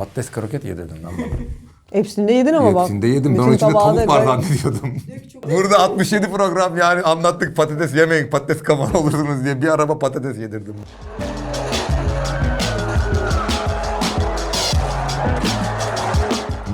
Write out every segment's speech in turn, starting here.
Patates kroket yedirdim lan bana. Hepsinde yedin ama bak. Hepsinde yedim. Ben Bütün onun içinde tabağı tavuk var gayet- zannediyordum. Burada 67 program yani anlattık patates yemeyin patates kafalı olursunuz diye bir araba patates yedirdim.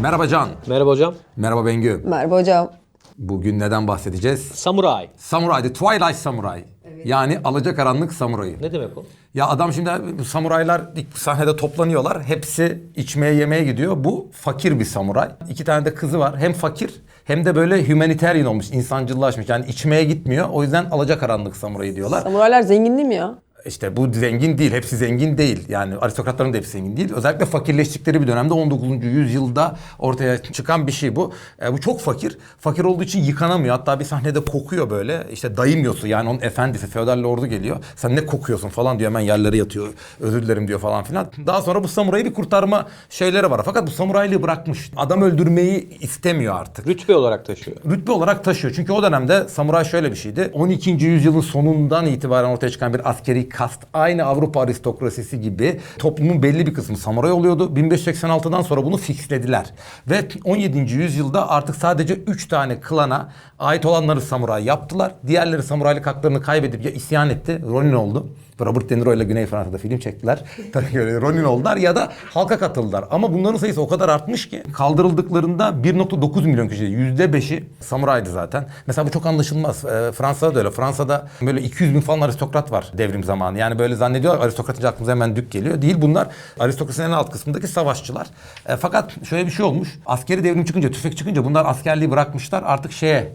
Merhaba Can. Merhaba hocam. Merhaba Bengü. Merhaba hocam. Bugün neden bahsedeceğiz? Samuray. Samuray, The Twilight Samurai. Yani alacakaranlık samurayı. Ne demek o? Ya adam şimdi samuraylar ilk sahnede toplanıyorlar. Hepsi içmeye yemeye gidiyor. Bu fakir bir samuray. İki tane de kızı var. Hem fakir hem de böyle humanitarian olmuş, insancıllaşmış. Yani içmeye gitmiyor. O yüzden alacakaranlık samurayı diyorlar. Samuraylar zengin değil mi ya? İşte bu zengin değil. Hepsi zengin değil. Yani aristokratların da hepsi zengin değil. Özellikle fakirleştikleri bir dönemde 19. yüzyılda ortaya çıkan bir şey bu. E, bu çok fakir. Fakir olduğu için yıkanamıyor. Hatta bir sahnede kokuyor böyle. İşte dayımyosu yani onun efendisi feodal lordu geliyor. Sen ne kokuyorsun falan diyor. Hemen yerlere yatıyor. Özür dilerim diyor falan filan. Daha sonra bu samurayı bir kurtarma şeyleri var. Fakat bu samuraylığı bırakmış. Adam öldürmeyi istemiyor artık Rütbe olarak taşıyor. rütbe olarak taşıyor. Çünkü o dönemde samuray şöyle bir şeydi. 12. yüzyılın sonundan itibaren ortaya çıkan bir askeri kast aynı Avrupa aristokrasisi gibi toplumun belli bir kısmı samuray oluyordu. 1586'dan sonra bunu fixlediler. Ve 17. yüzyılda artık sadece 3 tane klana ait olanları samuray yaptılar. Diğerleri samuraylık haklarını kaybedip ya isyan etti, Ronin oldu. Robert De Niro ile Güney Fransa'da film çektiler. Tabii Ronin oldular ya da halka katıldılar. Ama bunların sayısı o kadar artmış ki kaldırıldıklarında 1.9 milyon kişi %5'i samuraydı zaten. Mesela bu çok anlaşılmaz. Ee, Fransa'da da öyle. Fransa'da böyle 200 bin falan aristokrat var devrim zamanı. Yani böyle zannediyor aristokrat deyince aklımıza hemen dük geliyor. Değil bunlar aristokrasinin en alt kısmındaki savaşçılar. E, fakat şöyle bir şey olmuş. Askeri devrim çıkınca, tüfek çıkınca bunlar askerliği bırakmışlar. Artık şeye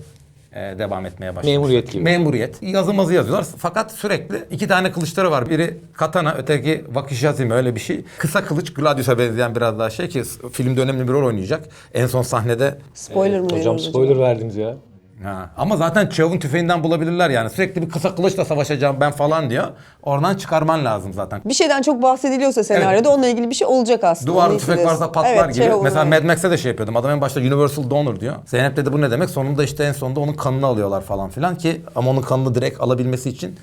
e, devam etmeye başlamışlar. Memuriyet gibi. Memuriyet. Yazı mazı yazıyorlar. Fakat sürekli iki tane kılıçları var. Biri katana, öteki vakişazime öyle bir şey. Kısa kılıç Gladius'a benzeyen biraz daha şey ki filmde önemli bir rol oynayacak. En son sahnede Spoiler mı Hocam spoiler verdiniz ya. Ha. Ama zaten Çav'ın tüfeğinden bulabilirler yani. Sürekli bir kısa kılıçla savaşacağım ben falan diyor. Oradan çıkarman lazım zaten. Bir şeyden çok bahsediliyorsa senaryoda onunla ilgili bir şey olacak aslında. Duvarda Onu tüfek varsa patlar Evet, gibi. şey olur, Mesela evet. Mad Max'te de şey yapıyordum. Adam en başta Universal Donor diyor. Zeynep dedi bu ne demek? Sonunda işte en sonunda onun kanını alıyorlar falan filan ki ama onun kanını direkt alabilmesi için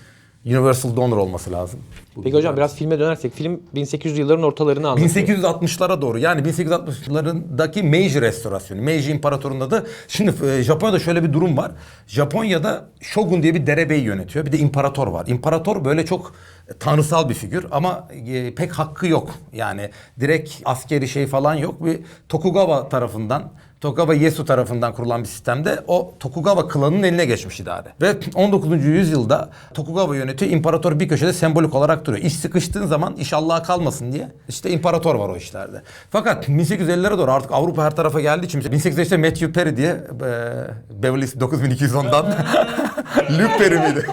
Universal Donor olması lazım. Peki hocam biraz filme dönersek film 1800 yılların ortalarını anlatıyor. 1860'lara doğru yani 1860'larındaki Meiji restorasyonu. Meiji İmparatorluğu'nda adı. Şimdi e, Japonya'da şöyle bir durum var. Japonya'da Shogun diye bir derebeyi yönetiyor. Bir de imparator var. İmparator böyle çok tanrısal bir figür ama e, pek hakkı yok. Yani direkt askeri şey falan yok. Bir Tokugawa tarafından Tokugawa Ieyasu tarafından kurulan bir sistemde o Tokugawa klanının eline geçmiş idare. Ve 19. yüzyılda Tokugawa yönetiyor. İmparator bir köşede sembolik olarak duruyor. İş sıkıştığın zaman iş Allah'a kalmasın diye işte imparator var o işlerde. Fakat 1850'lere doğru artık Avrupa her tarafa geldiği için 1850'de Matthew Perry diye e, Beverly Hills 9210'dan Luke Perry miydi?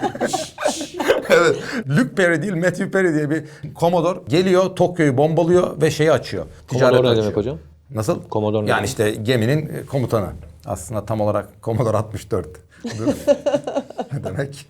evet. Luke Perry değil Matthew Perry diye bir Commodore geliyor Tokyo'yu bombalıyor ve şeyi açıyor. Commodore ne açıyor. demek hocam? Nasıl? Commodore ne Yani demek? işte geminin e, komutanı. Aslında tam olarak Commodore 64. Dur. ne demek?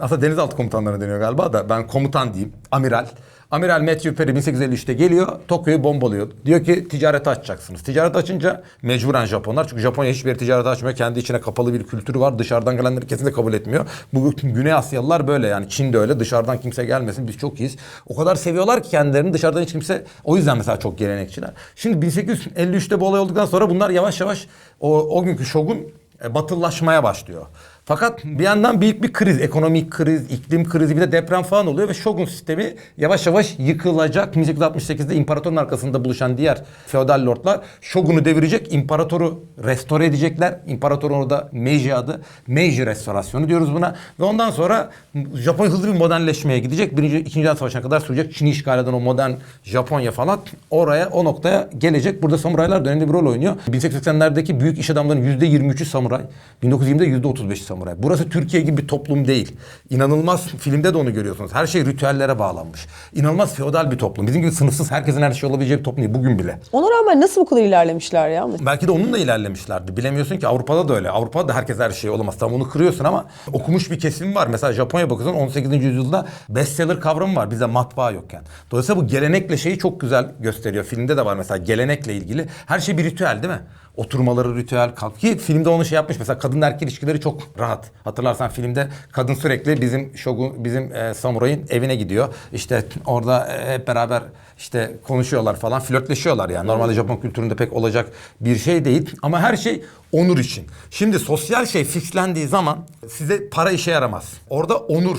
Aslında denizaltı komutanlarına deniyor galiba da ben komutan diyeyim. Amiral. Amiral Matthew Perry 1853'te geliyor. Tokyo'yu bombalıyor. Diyor ki ticareti açacaksınız. Ticaret açınca mecburen Japonlar. Çünkü Japonya hiçbir ticaret açmıyor. Kendi içine kapalı bir kültürü var. Dışarıdan gelenleri kesinlikle kabul etmiyor. Bu Güney Asyalılar böyle yani. Çin de öyle. Dışarıdan kimse gelmesin. Biz çok iyiyiz. O kadar seviyorlar ki kendilerini dışarıdan hiç kimse. O yüzden mesela çok gelenekçiler. Şimdi 1853'te bu olay olduktan sonra bunlar yavaş yavaş o, o günkü şogun e, batılılaşmaya başlıyor. Fakat bir yandan büyük bir kriz, ekonomik kriz, iklim krizi bir de deprem falan oluyor ve Shogun sistemi yavaş yavaş yıkılacak. 1868'de imparatorun arkasında buluşan diğer feodal lordlar Shogun'u devirecek, imparatoru restore edecekler. İmparatorun orada Meiji adı. Meiji restorasyonu diyoruz buna. Ve ondan sonra Japonya hızlı bir modernleşmeye gidecek. Birinci, ikinci Dünya Savaşı'na kadar sürecek. Çin'i işgal eden o modern Japonya falan oraya, o noktaya gelecek. Burada samuraylar önemli bir rol oynuyor. 1880'lerdeki büyük iş adamlarının %23'ü samuray. 1920'de %35'i samuray. Burası Türkiye gibi bir toplum değil. İnanılmaz filmde de onu görüyorsunuz. Her şey ritüellere bağlanmış. İnanılmaz feodal bir toplum. Bizim gibi sınıfsız herkesin her şey olabileceği bir toplum değil bugün bile. Ona rağmen nasıl bu kadar ilerlemişler ya? Belki de onunla ilerlemişlerdi. Bilemiyorsun ki Avrupa'da da öyle. Avrupa'da da herkes her şey olamaz. Tam onu kırıyorsun ama okumuş bir kesim var. Mesela Japonya bakıyorsun 18. yüzyılda bestseller kavramı var. Bizde matbaa yokken. Dolayısıyla bu gelenekle şeyi çok güzel gösteriyor. Filmde de var mesela gelenekle ilgili. Her şey bir ritüel değil mi? Oturmaları ritüel kalk. Ki filmde onu şey yapmış. Mesela kadın erkek ilişkileri çok rahat. Hatırlarsan filmde kadın sürekli bizim şogun, bizim e, samurayın evine gidiyor. İşte orada e, hep beraber işte konuşuyorlar falan. Flörtleşiyorlar yani. Normalde Japon kültüründe pek olacak bir şey değil. Ama her şey onur için. Şimdi sosyal şey fixlendiği zaman size para işe yaramaz. Orada onur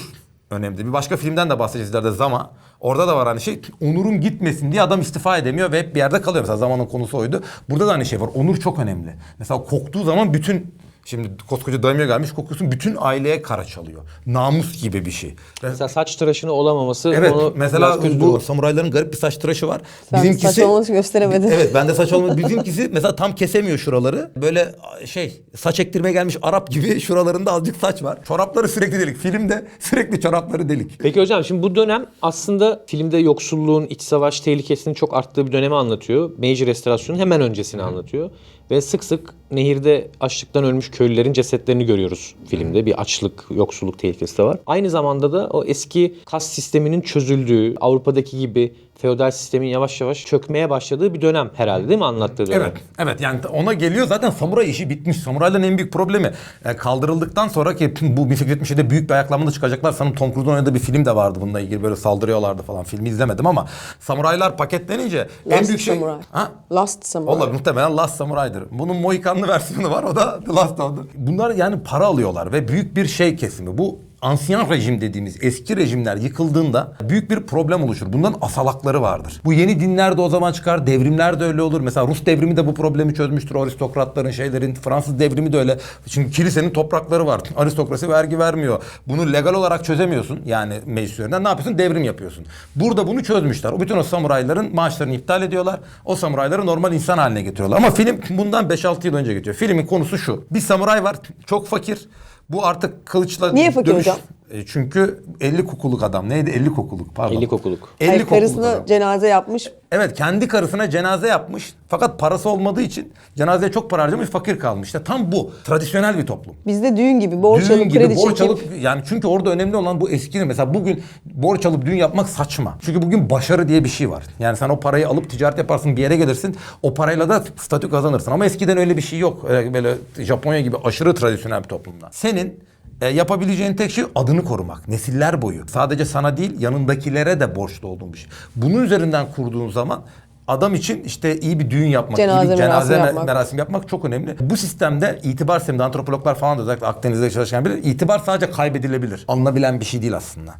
önemli. Bir başka filmden de bahsedeceğiz ileride Zama. Orada da var hani şey onurum gitmesin diye adam istifa edemiyor ve hep bir yerde kalıyor. Mesela zamanın konusu oydu. Burada da aynı şey var. Onur çok önemli. Mesela koktuğu zaman bütün Şimdi koskoca daimyo gelmiş kokusun bütün aileye kara çalıyor. Namus gibi bir şey. Mesela saç tıraşını olamaması Evet onu mesela biraz bu samurayların garip bir saç tıraşı var. Sen saç olması gösteremedin. Evet bende saç olmadı. Bizimkisi mesela tam kesemiyor şuraları. Böyle şey saç ektirmeye gelmiş Arap gibi şuralarında azıcık saç var. Çorapları sürekli delik. Filmde sürekli çorapları delik. Peki hocam şimdi bu dönem aslında filmde yoksulluğun, iç savaş tehlikesinin çok arttığı bir dönemi anlatıyor. Meiji restorasyonun hemen öncesini anlatıyor. Ve sık sık nehirde açlıktan ölmüş köylülerin cesetlerini görüyoruz filmde. Bir açlık, yoksulluk tehlikesi de var. Aynı zamanda da o eski kas sisteminin çözüldüğü, Avrupa'daki gibi feodal sistemin yavaş yavaş çökmeye başladığı bir dönem herhalde değil mi anlattığı dönem? Evet, evet yani ona geliyor zaten samuray işi bitmiş. Samurayların en büyük problemi e, kaldırıldıktan sonra ki bu 1877'de büyük bir ayaklanmada çıkacaklar. Sanırım Tom Cruise'un oynadığı bir film de vardı bununla ilgili böyle saldırıyorlardı falan. Filmi izlemedim ama samuraylar paketlenince en Last büyük şey... Samurai. Ha? Last Samurai. Olabilir muhtemelen Last Samurai'dır. Bunun Mohikanlı versiyonu var o da The Last oldu. Bunlar yani para alıyorlar ve büyük bir şey kesimi. Bu Ansiyan rejim dediğimiz eski rejimler yıkıldığında büyük bir problem oluşur. Bundan asalakları vardır. Bu yeni dinler de o zaman çıkar, devrimler de öyle olur. Mesela Rus devrimi de bu problemi çözmüştür. Aristokratların şeylerin, Fransız devrimi de öyle. Çünkü kilisenin toprakları var. Aristokrasi vergi vermiyor. Bunu legal olarak çözemiyorsun. Yani meclis üzerinden ne yapıyorsun? Devrim yapıyorsun. Burada bunu çözmüşler. O bütün o samurayların maaşlarını iptal ediyorlar. O samurayları normal insan haline getiriyorlar. Ama film bundan 5-6 yıl önce geçiyor. Filmin konusu şu. Bir samuray var. Çok fakir. Bu artık kılıçla Niye fakir dövüş- hocam? E, çünkü 50 kokuluk adam. Neydi? 50 kokuluk pardon. 50 kokuluk. 50 Hayır, kokuluk karısına adam. cenaze yapmış. Evet kendi karısına cenaze yapmış. Fakat parası olmadığı için cenazeye çok para harcamış fakir kalmış. İşte tam bu. Tradisyonel bir toplum. Bizde düğün gibi borç Düğün alıp gibi kredi borç çekip. alıp yani çünkü orada önemli olan bu eski mesela bugün borç alıp düğün yapmak saçma. Çünkü bugün başarı diye bir şey var. Yani sen o parayı alıp ticaret yaparsın bir yere gelirsin o parayla da statü kazanırsın. Ama eskiden öyle bir şey yok. Öyle böyle Japonya gibi aşırı tradisyonel bir toplumda. Senin e, yapabileceğin tek şey adını korumak. Nesiller boyu. Sadece sana değil yanındakilere de borçlu olduğun bir şey. Bunun üzerinden kurduğun zaman adam için işte iyi bir düğün yapmak, iyi Cenaze bir cenaze merasimi me- yapmak. merasim yapmak çok önemli. Bu sistemde itibar sisteminde antropologlar falan da özellikle Akdeniz'de çalışan bilir. İtibar sadece kaybedilebilir. Alınabilen bir şey değil aslında.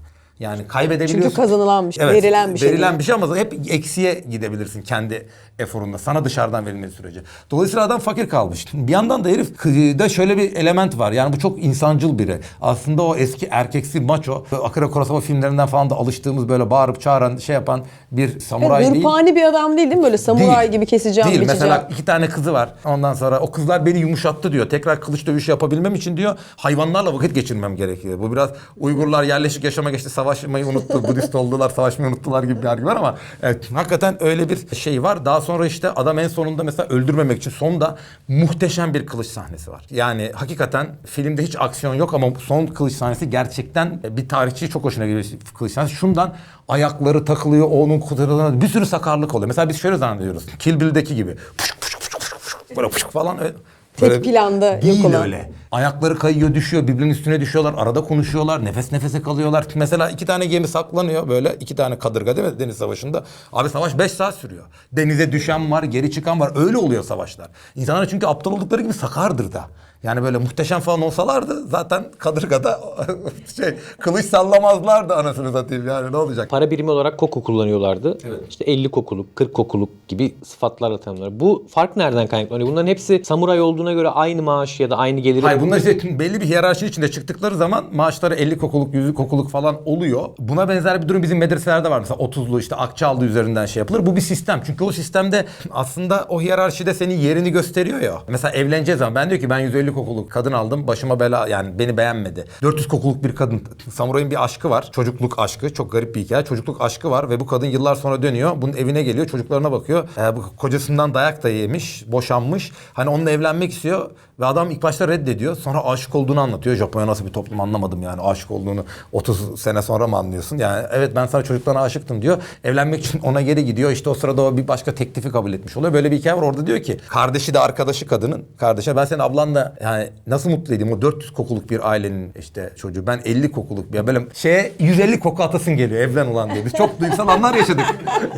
Yani kaybedebiliyorsun. Çünkü kazanılan bir şey, verilen bir şey Verilen bir şey ama hep eksiye gidebilirsin kendi eforunda. Sana dışarıdan verilmediği sürece. Dolayısıyla adam fakir kalmış. Bir yandan da herif kıyıda şöyle bir element var. Yani bu çok insancıl biri. Aslında o eski erkeksi maço. Akira Kurosawa filmlerinden falan da alıştığımız böyle bağırıp çağıran şey yapan bir samuray Evet, değil. hırpani bir adam değil değil mi? Böyle samuray Değil. gibi keseceğim, Değil. biçeceğim. Mesela iki tane kızı var. Ondan sonra o kızlar beni yumuşattı diyor. Tekrar kılıç dövüşü yapabilmem için diyor hayvanlarla vakit geçirmem gerekiyor. Bu biraz Uygurlar yerleşik yaşama geçti savaşmayı unuttu. Budist oldular savaşmayı unuttular gibi bir yargı var ama evet, hakikaten öyle bir şey var. Daha sonra işte adam en sonunda mesela öldürmemek için sonda muhteşem bir kılıç sahnesi var. Yani hakikaten filmde hiç aksiyon yok ama son kılıç sahnesi gerçekten bir tarihçi çok hoşuna gidiyor kılıç sahnesi. Şundan ayakları takılıyor, onun kutularına bir sürü sakarlık oluyor. Mesela biz şöyle zannediyoruz. Kill Bill'deki gibi. Puşuk puşuk puşuk puşuk, böyle puşuk falan. öyle- Tek böyle planda yok değil olan. öyle. Ayakları kayıyor, düşüyor, birbirinin üstüne düşüyorlar, arada konuşuyorlar, nefes nefese kalıyorlar. Mesela iki tane gemi saklanıyor böyle, iki tane kadırga değil mi deniz savaşında? Abi savaş 5 saat sürüyor. Denize düşen var, geri çıkan var. Öyle oluyor savaşlar. İnsanlar çünkü aptal oldukları gibi sakardır da. Yani böyle muhteşem falan olsalardı zaten kadırgada şey kılıç sallamazlardı anasını satayım yani ne olacak? Para birimi olarak koku kullanıyorlardı. İşte 50 kokuluk, 40 kokuluk gibi sıfatlarla tanımlar. Bu fark nereden kaynaklanıyor? Bunların hepsi samuray olduğuna göre aynı maaş ya da aynı geliri Hayır bunlar işte belli bir hiyerarşi içinde çıktıkları zaman maaşları 50 kokuluk, 100 kokuluk falan oluyor. Buna benzer bir durum bizim medreselerde var. Mesela 30'lu işte Akçaaldı üzerinden şey yapılır. Bu bir sistem. Çünkü o sistemde aslında o hiyerarşide senin yerini gösteriyor ya. Mesela evleneceği zaman ben diyor ki ben 150 150 kokuluk kadın aldım. Başıma bela yani beni beğenmedi. 400 kokuluk bir kadın. Samurayın bir aşkı var. Çocukluk aşkı. Çok garip bir hikaye. Çocukluk aşkı var ve bu kadın yıllar sonra dönüyor. Bunun evine geliyor. Çocuklarına bakıyor. Ee, bu kocasından dayak da yemiş. Boşanmış. Hani onunla evlenmek istiyor. Ve adam ilk başta reddediyor. Sonra aşık olduğunu anlatıyor. Japonya nasıl bir toplum anlamadım yani. Aşık olduğunu 30 sene sonra mı anlıyorsun? Yani evet ben sana çocuklarına aşıktım diyor. Evlenmek için ona geri gidiyor. İşte o sırada o bir başka teklifi kabul etmiş oluyor. Böyle bir hikaye var. Orada diyor ki kardeşi de arkadaşı kadının. Kardeşe ben senin ablanla yani nasıl mutlu edeyim? O 400 kokuluk bir ailenin işte çocuğu. Ben 50 kokuluk bir böyle şeye 150 koku atasın geliyor evlen ulan diye. Biz çok duygusal anlar yaşadık.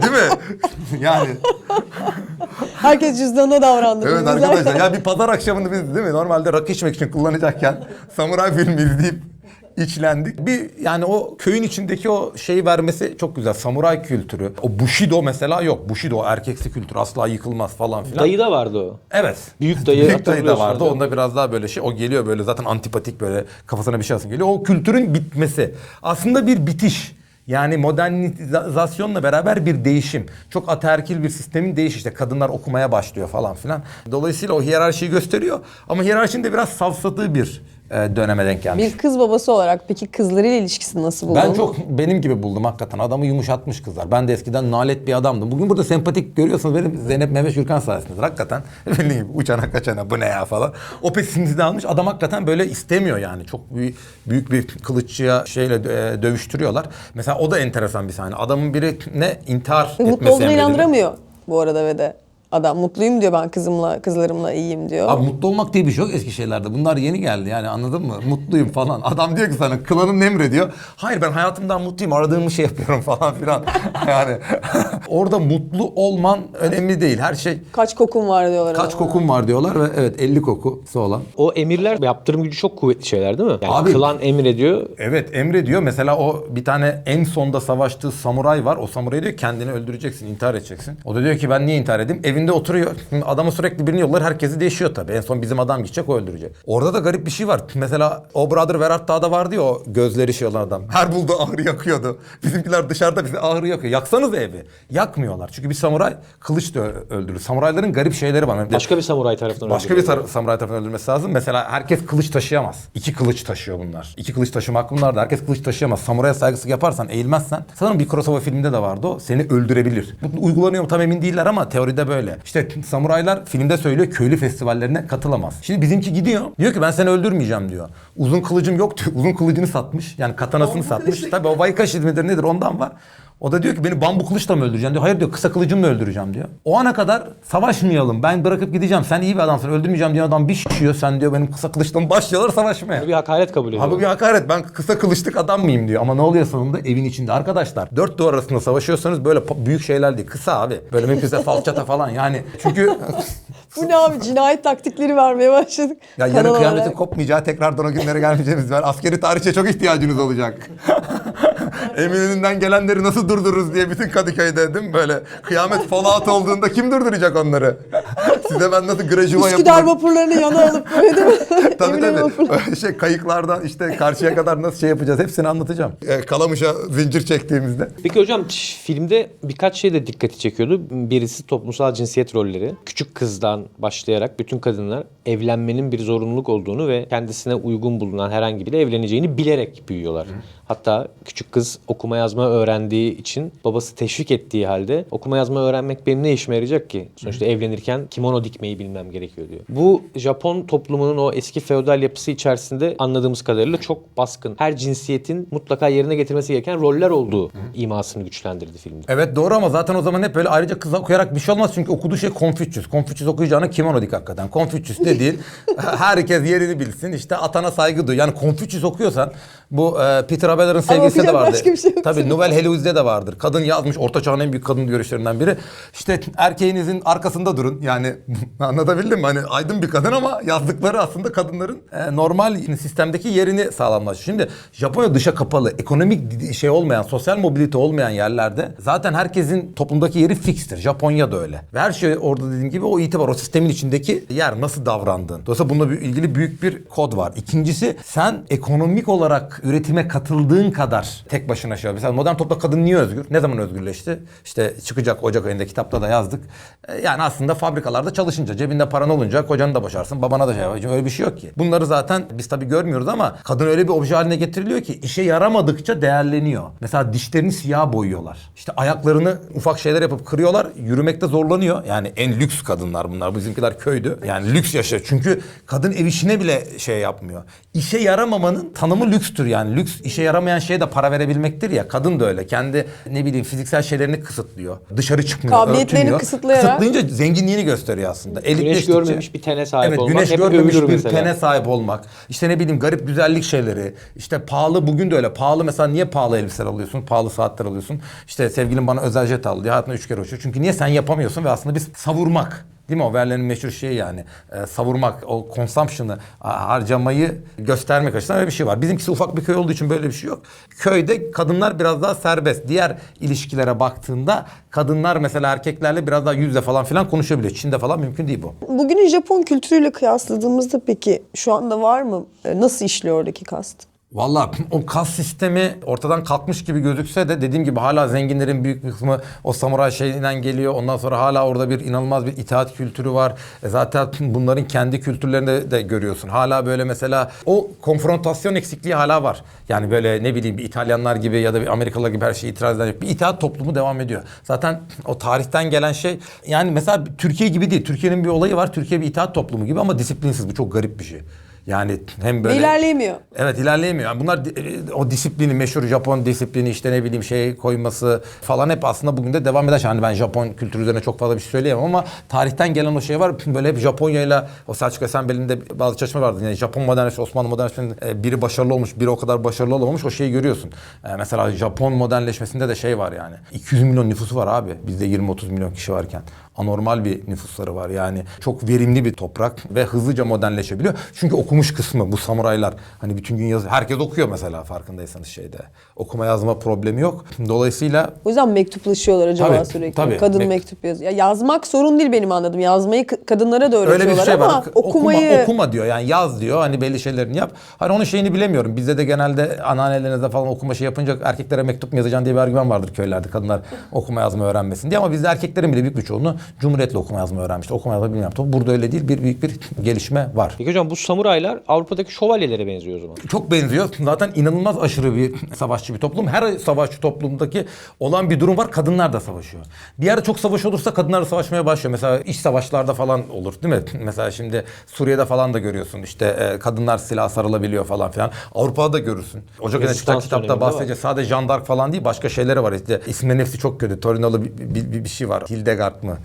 Değil mi? yani Herkes cüzdanına davrandı. Evet arkadaşlar ya bir pazar akşamını biz değil mi normalde rakı içmek için kullanacakken samuray filmi izleyip içlendik. Bir yani o köyün içindeki o şeyi vermesi çok güzel. Samuray kültürü. O Bushido mesela yok. Bushido erkeksi kültür asla yıkılmaz falan filan. Dayı da vardı o. Evet. Büyük dayı Büyük dayı da vardı. Onda biraz daha böyle şey. O geliyor böyle zaten antipatik böyle kafasına bir şey alsın geliyor. O kültürün bitmesi. Aslında bir bitiş. Yani modernizasyonla beraber bir değişim. Çok ataerkil bir sistemin değişi işte kadınlar okumaya başlıyor falan filan. Dolayısıyla o hiyerarşiyi gösteriyor. Ama hiyerarşinin de biraz savsadığı bir döneme denk gelmiş. Bir kız babası olarak peki kızlarıyla ilişkisini nasıl buldun? Ben çok benim gibi buldum hakikaten. Adamı yumuşatmış kızlar. Ben de eskiden nalet bir adamdım. Bugün burada sempatik görüyorsunuz benim Zeynep Mehmet Gürkan sayesindedir. Hakikaten benim gibi uçana kaçana bu ne ya falan. O pesimizi de almış. Adam hakikaten böyle istemiyor yani. Çok büyük, büyük bir kılıççıya şeyle e, dövüştürüyorlar. Mesela o da enteresan bir sahne. Adamın biri ne intihar mutlu etmesi olduğuna emrediliyor. inandıramıyor bu arada ve de. Adam mutluyum diyor ben kızımla, kızlarımla iyiyim diyor. Abi mutlu olmak diye bir şey yok eski şeylerde. Bunlar yeni geldi yani anladın mı? Mutluyum falan. Adam diyor ki sana klanım emrediyor. Hayır ben hayatımdan mutluyum. Aradığım şey yapıyorum falan filan. yani orada mutlu olman önemli değil. Her şey Kaç kokun var diyorlar. kaç adama. kokun var diyorlar ve evet 50 kokusu olan. O emirler yaptırım gücü çok kuvvetli şeyler değil mi? Yani Abi- klan emrediyor. Evet emrediyor. Mesela o bir tane en sonda savaştığı samuray var. O samuray diyor kendini öldüreceksin, intihar edeceksin. O da diyor ki ben niye intihar edeyim? Evinde oturuyor. Şimdi Adamı sürekli birini yollar. Herkesi değişiyor tabii. En son bizim adam gidecek o öldürecek. Orada da garip bir şey var. Mesela o Brother Where Dağ'da vardı ya o gözleri şey olan adam. Her bulduğu ahırı yakıyordu. Bizimkiler dışarıda bizi ahırı yakıyor. Yaksanız evi. Yakmıyorlar. Çünkü bir samuray kılıç da öldürür. Samurayların garip şeyleri var. Başka bir samuray tarafından Başka bir tar- samuray tarafından öldürmesi lazım. Mesela herkes kılıç taşıyamaz. İki kılıç taşıyor bunlar. İki kılıç taşıma hakkı bunlar da. Herkes kılıç taşıyamaz. Samuraya saygısızlık yaparsan, eğilmezsen. Sanırım bir Kurosawa filminde de vardı o. Seni öldürebilir. Bu uygulanıyor mu tam emin değiller ama teoride böyle. İşte samuraylar filmde söylüyor köylü festivallerine katılamaz. Şimdi bizimki gidiyor. Diyor ki ben seni öldürmeyeceğim diyor. Uzun kılıcım yok diyor. Uzun kılıcını satmış. Yani katanasını satmış. Tabii o Vaykashi midir nedir ondan var. O da diyor ki beni bambu kılıçla mı öldüreceksin diyor. Hayır diyor kısa kılıcımla öldüreceğim diyor. O ana kadar savaşmayalım. Ben bırakıp gideceğim. Sen iyi bir adamsın öldürmeyeceğim diyor adam bir şişiyor. Sen diyor benim kısa kılıçla başlıyorlar savaşmaya. Bir hakaret kabul ediyor. Abi bir hakaret ben kısa kılıçlık adam mıyım diyor. Ama ne oluyor sonunda evin içinde arkadaşlar. Dört duvar arasında savaşıyorsanız böyle büyük şeyler değil. Kısa abi. Böyle mümkünse falçata falan yani. Çünkü Bu ne abi cinayet taktikleri vermeye başladık. ya Kanal yarın olarak. kıyametin kopmayacağı tekrardan o günlere gelmeyeceğimiz var. Askeri tarihçe çok ihtiyacınız olacak. Eminönü'nden gelenleri nasıl durdururuz diye bütün Kadıköy'de değil mi böyle? Kıyamet fallout olduğunda kim durduracak onları? Size ben nasıl grajuma Üsküdar yapıyorum. vapurlarını yana alıp böyle değil mi? Tabii tabii. şey kayıklardan işte karşıya kadar nasıl şey yapacağız hepsini anlatacağım. E, Kalamış'a zincir çektiğimizde. Peki hocam filmde birkaç şey de dikkati çekiyordu. Birisi toplumsal cinsiyet rolleri. Küçük kızdan başlayarak bütün kadınlar evlenmenin bir zorunluluk olduğunu ve kendisine uygun bulunan herhangi biriyle evleneceğini bilerek büyüyorlar. Hatta küçük kız okuma yazma öğrendiği için babası teşvik ettiği halde okuma yazma öğrenmek benim ne işime yarayacak ki? Sonuçta evlenirken kimono dikmeyi bilmem gerekiyor diyor. Bu Japon toplumunun o eski feodal yapısı içerisinde anladığımız kadarıyla çok baskın. Her cinsiyetin mutlaka yerine getirmesi gereken roller olduğu imasını güçlendirdi filmde. Evet doğru ama zaten o zaman hep böyle ayrıca kız okuyarak bir şey olmaz çünkü okuduğu şey Konfüçyüs. Konfüçyüs okuyacağına kimono dik hakikaten. Konfüçyüs de değil. Herkes yerini bilsin. İşte atana saygı duy. Yani Konfüçyüs okuyorsan bu e, Peter Abelard'ın sevgisi de okuyacak vardı. başka bir şey yok. Tabii Nouvelle Heloise'de de vardır. Kadın yazmış orta çağın en büyük kadın görüşlerinden biri. İşte erkeğinizin arkasında durun. Yani anlatabildim mi? Hani aydın bir kadın ama yazdıkları aslında kadınların e, normal sistemdeki yerini sağlamlaştırıyor. Şimdi Japonya dışa kapalı, ekonomik şey olmayan, sosyal mobilite olmayan yerlerde zaten herkesin toplumdaki yeri fikstir. Japonya da öyle. Ve her şey orada dediğim gibi o itibar, o sistemin içindeki yer nasıl davrandığın. Dolayısıyla bununla ilgili büyük bir kod var. İkincisi sen ekonomik olarak üretime katıldığın kadar tek başına şey. Mesela modern toplumda kadın niye özgür? Ne zaman özgürleşti? İşte çıkacak Ocak ayında kitapta da yazdık. E, Yani aslında fabrikalarda fazla çalışınca, cebinde paran olunca kocanı da boşarsın, babana da şey yaparsın. Öyle bir şey yok ki. Bunları zaten biz tabii görmüyoruz ama kadın öyle bir obje haline getiriliyor ki işe yaramadıkça değerleniyor. Mesela dişlerini siyah boyuyorlar. İşte ayaklarını ufak şeyler yapıp kırıyorlar. Yürümekte zorlanıyor. Yani en lüks kadınlar bunlar. Bizimkiler köydü. Yani lüks yaşıyor. Çünkü kadın ev işine bile şey yapmıyor. İşe yaramamanın tanımı lükstür yani. Lüks işe yaramayan şeye de para verebilmektir ya. Kadın da öyle. Kendi ne bileyim fiziksel şeylerini kısıtlıyor. Dışarı çıkmıyor. Kabiliyetlerini örtünüyor. kısıtlayarak- Kısıtlayınca zenginliğini gösteriyor aslında. Güneş görmemiş bir tene sahip evet, olmak güneş hep görmemiş bir mesela. tene sahip olmak. İşte ne bileyim garip güzellik şeyleri. İşte pahalı bugün de öyle. Pahalı mesela niye pahalı elbiseler alıyorsun? Pahalı saatler alıyorsun. İşte sevgilim bana özel jet aldı diye hayatında üç kere uçuyor. Çünkü niye sen yapamıyorsun ve aslında biz savurmak. Değil mi? O Verlaine'in meşhur şeyi yani. Ee, savurmak, o consumption'ı, harcamayı göstermek açısından öyle bir şey var. Bizimkisi ufak bir köy olduğu için böyle bir şey yok. Köyde kadınlar biraz daha serbest. Diğer ilişkilere baktığında kadınlar mesela erkeklerle biraz daha yüzde falan filan konuşabiliyor. Çin'de falan mümkün değil bu. Bugünün Japon kültürüyle kıyasladığımızda peki şu anda var mı? E, Nasıl işliyor oradaki kast? Valla o kas sistemi ortadan kalkmış gibi gözükse de dediğim gibi hala zenginlerin büyük bir kısmı o samuray şeyinden geliyor. Ondan sonra hala orada bir inanılmaz bir itaat kültürü var. E zaten bunların kendi kültürlerinde de görüyorsun. Hala böyle mesela o konfrontasyon eksikliği hala var. Yani böyle ne bileyim bir İtalyanlar gibi ya da bir Amerikalılar gibi her şeyi itiraz eden. Bir itaat toplumu devam ediyor. Zaten o tarihten gelen şey yani mesela Türkiye gibi değil. Türkiye'nin bir olayı var. Türkiye bir itaat toplumu gibi ama disiplinsiz. Bu çok garip bir şey. Yani hem böyle... İlerleyemiyor. Evet ilerleyemiyor. Yani bunlar e, o disiplini meşhur Japon disiplini işte ne bileyim şey koyması falan hep aslında bugün de devam eden şey. Hani ben Japon kültürü üzerine çok fazla bir şey söyleyemem ama tarihten gelen o şey var. Böyle hep Japonya'yla o Selçuk Esenbeli'nde bazı çalışma vardı. Yani Japon modernleşmesi, Osmanlı modernleşmesinin e, biri başarılı olmuş, biri o kadar başarılı olamamış. O şeyi görüyorsun. E, mesela Japon modernleşmesinde de şey var yani. 200 milyon nüfusu var abi. Bizde 20-30 milyon kişi varken anormal bir nüfusları var. Yani çok verimli bir toprak ve hızlıca modernleşebiliyor. Çünkü okumuş kısmı bu samuraylar hani bütün gün yazı herkes okuyor mesela farkındaysanız şeyde. Okuma yazma problemi yok. Dolayısıyla O yüzden mektuplaşıyorlar acaba Tabii, sürekli. tabii. Kadın Mek- mektup yazıyor. Ya yazmak sorun değil benim anladığım. Yazmayı k- kadınlara da öyle bir öğretiyorlar şey ama var. okumayı Okuma, okuma diyor yani yaz diyor hani belli şeylerini yap. Hani onun şeyini bilemiyorum. Bizde de genelde anneannelerinizde falan okuma şey yapınca erkeklere mektup mu yazacaksın diye bir argüman vardır köylerde. Kadınlar okuma yazma öğrenmesin diye ama bizde erkeklerin bile büyük bir çoğunluğu cumhuriyetle okuma yazma öğrenmişti. Okuma yazma bilmiyorum. Tabii burada öyle değil. Bir büyük bir gelişme var. Peki hocam bu samuraylar Avrupa'daki şövalyelere benziyor o zaman. Çok benziyor. Zaten inanılmaz aşırı bir savaşçı bir toplum. Her savaşçı toplumdaki olan bir durum var. Kadınlar da savaşıyor. Bir yerde çok savaş olursa kadınlar da savaşmaya başlıyor. Mesela iç savaşlarda falan olur değil mi? Mesela şimdi Suriye'de falan da görüyorsun. İşte e, kadınlar silah sarılabiliyor falan filan. Avrupa'da da görürsün. Ocak ayında çıkan kitapta bahsedecek. Sadece Jean d'Arc falan değil başka şeyleri var. İşte isminin hepsi çok kötü. Torinolu bir, bir, bir, bir şey var. Hildegard mı?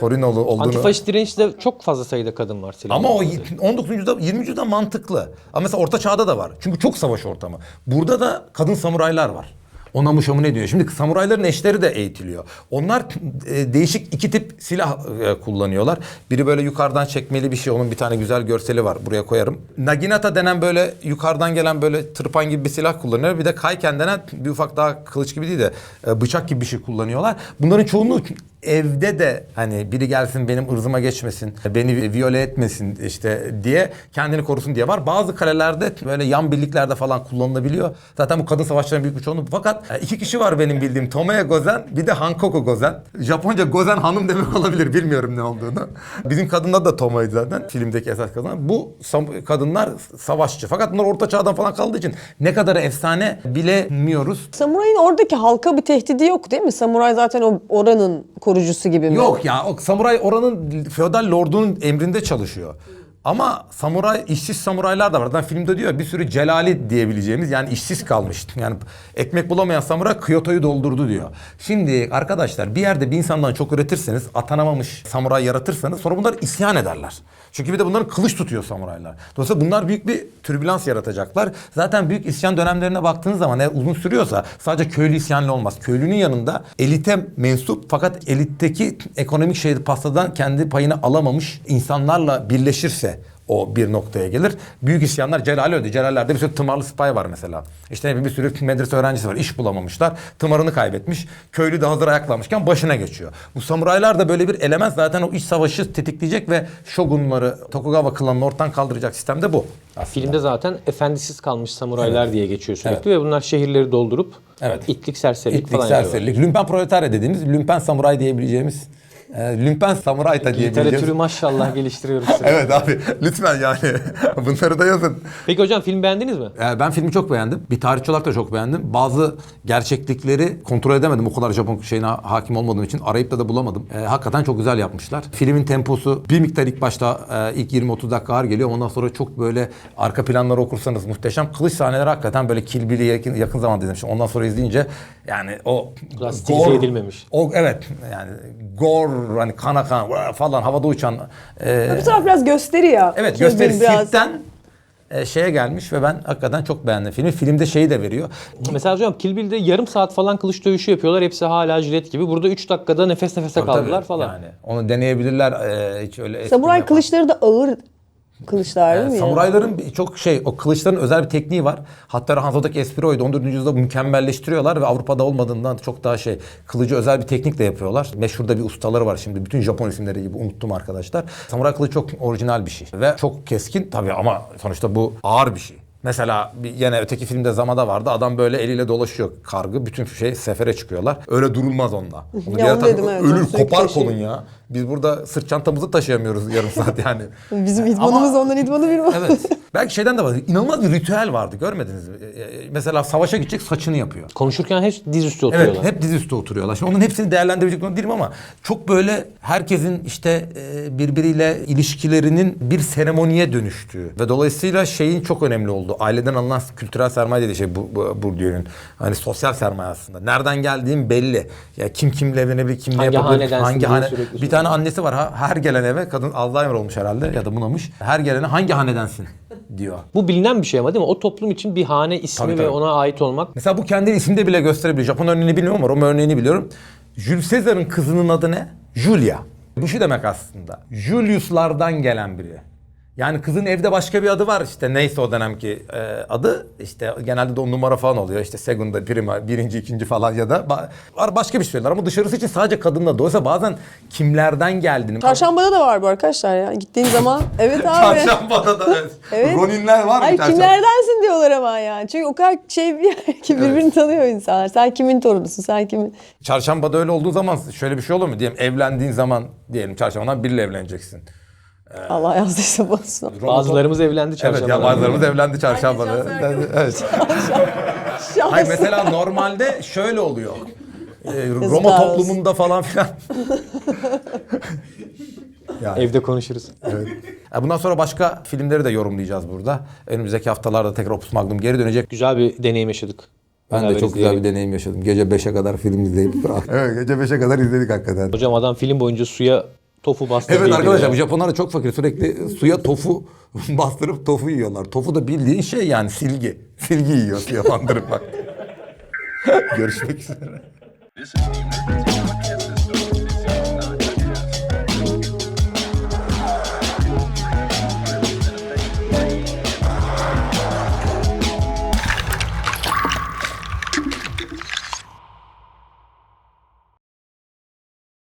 Torinolu olduğunu... Antifaşist direnişte çok fazla sayıda kadın var. Ama o 19. yüzyılda 20. yüzyılda mantıklı. Ama mesela Orta Çağ'da da var. Çünkü çok savaş ortamı. Burada da kadın samuraylar var. Ona muşamı ne diyor? Şimdi samurayların eşleri de eğitiliyor. Onlar e, değişik iki tip silah e, kullanıyorlar. Biri böyle yukarıdan çekmeli bir şey. Onun bir tane güzel görseli var. Buraya koyarım. Naginata denen böyle yukarıdan gelen böyle tırpan gibi bir silah kullanıyor. Bir de kaiken denen bir ufak daha kılıç gibi değil de e, bıçak gibi bir şey kullanıyorlar. Bunların çoğunluğu evde de hani biri gelsin benim ırzıma geçmesin, beni viyole etmesin işte diye kendini korusun diye var. Bazı kalelerde böyle yan birliklerde falan kullanılabiliyor. Zaten bu kadın savaşçıların büyük bir çoğunluğu. Fakat e, iki kişi var benim bildiğim. Tomoe Gozen bir de Hankoku Gozen. Japonca Gozen hanım demek olabilir bilmiyorum ne olduğunu. Bizim kadınlar da Tomoe zaten filmdeki esas kadınlar. Bu kadınlar savaşçı. Fakat bunlar orta çağdan falan kaldığı için ne kadar efsane bilemiyoruz. Samurayın oradaki halka bir tehdidi yok değil mi? Samuray zaten o oranın korucusu gibi mi? Yok ya o samuray oranın feodal lordunun emrinde çalışıyor. Ama samuray, işsiz samuraylar da var. Zaten filmde diyor bir sürü celali diyebileceğimiz yani işsiz kalmış. Yani ekmek bulamayan samuray Kyoto'yu doldurdu diyor. Şimdi arkadaşlar bir yerde bir insandan çok üretirseniz atanamamış samuray yaratırsanız sonra bunlar isyan ederler. Çünkü bir de bunların kılıç tutuyor samuraylar. Dolayısıyla bunlar büyük bir türbülans yaratacaklar. Zaten büyük isyan dönemlerine baktığınız zaman eğer uzun sürüyorsa sadece köylü isyanlı olmaz. Köylünün yanında elite mensup fakat elitteki ekonomik şey pastadan kendi payını alamamış insanlarla birleşirse o bir noktaya gelir. Büyük isyanlar Celal öldü. Celaller'de bir sürü tımarlı sipahi var mesela. İşte bir sürü medrese öğrencisi var. İş bulamamışlar. Tımarını kaybetmiş. Köylü de hazır ayaklanmışken başına geçiyor. Bu samuraylar da böyle bir element zaten o iç savaşı tetikleyecek ve shogunları Tokugawa klanını ortadan kaldıracak sistem de bu. aslında. Filmde zaten efendisiz kalmış samuraylar diye geçiyor sürekli ve bunlar şehirleri doldurup Evet. itlik serserilik İtlik, falan serserilik. Lümpen proletarya dediğimiz lümpen samuray diyebileceğimiz E, Lümpen Samuray'ta diye Literatürü maşallah geliştiriyoruz. Evet abi lütfen yani bunları da yazın. Peki hocam film beğendiniz mi? Ee, Ben filmi çok beğendim. Bir tarihçi olarak da çok beğendim. Bazı gerçeklikleri kontrol edemedim. O kadar Japon şeyine hakim olmadığım için arayıp da da bulamadım. Ee, hakikaten çok güzel yapmışlar. Filmin temposu bir miktar ilk başta e, ilk 20-30 dakika ağır geliyor. Ondan sonra çok böyle arka planları okursanız muhteşem. Kılıç sahneleri hakikaten böyle Kill Bill'i yakın, yakın zamanda izlemişim. Ondan sonra izleyince yani o Biraz stilize edilmemiş. O evet yani gore hani kana kan falan havada uçan e, Bu taraf biraz gösteri ya. Evet Bill gösteri biraz- sirkten e, şeye gelmiş ve ben hakikaten çok beğendim filmi. Filmde şeyi de veriyor. Mesela hocam Kill Bill'de yarım saat falan kılıç dövüşü yapıyorlar. Hepsi hala jilet gibi. Burada 3 dakikada nefes nefese kaldılar Tabii, falan. Yani onu deneyebilirler. e, hiç öyle Samuray espri kılıçları da ağır kılıçlar değil mi? Samurayların çok şey o kılıçların özel bir tekniği var. Hatta Hanzo'daki espri oydu. 14. yüzyılda mükemmelleştiriyorlar ve Avrupa'da olmadığından çok daha şey kılıcı özel bir teknikle yapıyorlar. Meşhur da bir ustaları var şimdi. Bütün Japon isimleri gibi unuttum arkadaşlar. Samuray kılıcı çok orijinal bir şey ve çok keskin tabii ama sonuçta bu ağır bir şey. Mesela bir, yine öteki filmde Zamada vardı. Adam böyle eliyle dolaşıyor kargı. Bütün şey sefere çıkıyorlar. Öyle durulmaz onunla. Onu Ya onu dedim, evet. ölür kopar taşıyor. kolun ya. Biz burada sırt çantamızı taşıyamıyoruz yarım saat yani. Bizim idmanımız ondan idmanı bir var. Evet. Belki şeyden de var. İnanılmaz bir ritüel vardı. Görmediniz mi? Ee, Mesela savaşa gidecek saçını yapıyor. Konuşurken hep dizüstü oturuyorlar. Evet, hep dizüstü oturuyorlar. Şimdi onun hepsini değerlendirecek durumda değilim ama çok böyle herkesin işte e, birbiriyle ilişkilerinin bir seremoniye dönüştüğü ve dolayısıyla şeyin çok önemli olduğu. Aileden alınan kültürel sermaye dediği şey bu, bu Bourdieu'nun. Hani sosyal sermaye aslında. Nereden geldiğin belli. Ya kim kimle evlenebilir, kim ne Hangi yapabilir, hanedensin hangi hane. Bir tane annesi var ha, her gelen eve kadın Alzheimer olmuş herhalde ya da bunamış. Her gelene hangi hanedensin diyor. Bu bilinen bir şey ama değil mi? O toplum için bir hane ismi Tabii, ve tabii. ona ait olmak. Mesela bu kendini isimde bile gösterebilir. Japon örneğini bilmiyorum ama Roma örneğini biliyorum. Jules Caesar'ın kızının adı ne? Julia. Bu şu demek aslında. Julius'lardan gelen biri. Yani kızın evde başka bir adı var işte neyse o dönemki e, adı işte genelde de on numara falan oluyor işte segunda prima birinci ikinci falan ya da ba- var başka bir şey söyler ama dışarısı için sadece kadınla dolayısıyla bazen kimlerden geldiğini Çarşambada da var bu arkadaşlar ya. Gittiğin zaman evet abi. Çarşambada da evet. Evet. Roninler var mı Ay çarşamba? kimlerdensin diyorlar ama yani. Çünkü o kadar şey bir yer ki birbirini tanıyor insanlar. Sen kimin torunusun, sen kimin... Çarşambada öyle olduğu zaman şöyle bir şey olur mu? Diyelim evlendiğin zaman diyelim çarşambadan biriyle evleneceksin. Allah yazdıysa basın. Bazılarımız evlendi çarşamba. Evet ya bazılarımız evlendi sefer Evet. Hayır mesela normalde şöyle oluyor. Ee, Roma toplumunda falan filan. yani, Evde konuşuruz. evet. Ya Bundan sonra başka filmleri de yorumlayacağız burada. Önümüzdeki haftalarda tekrar Opus Magnum geri dönecek. Güzel bir deneyim yaşadık. Ben de çok güzel bir deneyim yaşadım. Gece 5'e kadar film izleyip bıraktım. evet gece 5'e kadar izledik hakikaten. Hocam adam film boyunca suya tofu bastırdı. Evet arkadaşlar bu. Japonlar da çok fakir. Sürekli suya tofu bastırıp tofu yiyorlar. Tofu da bildiğin şey yani silgi. Silgi yiyor suya bandırıp bak. Görüşmek üzere.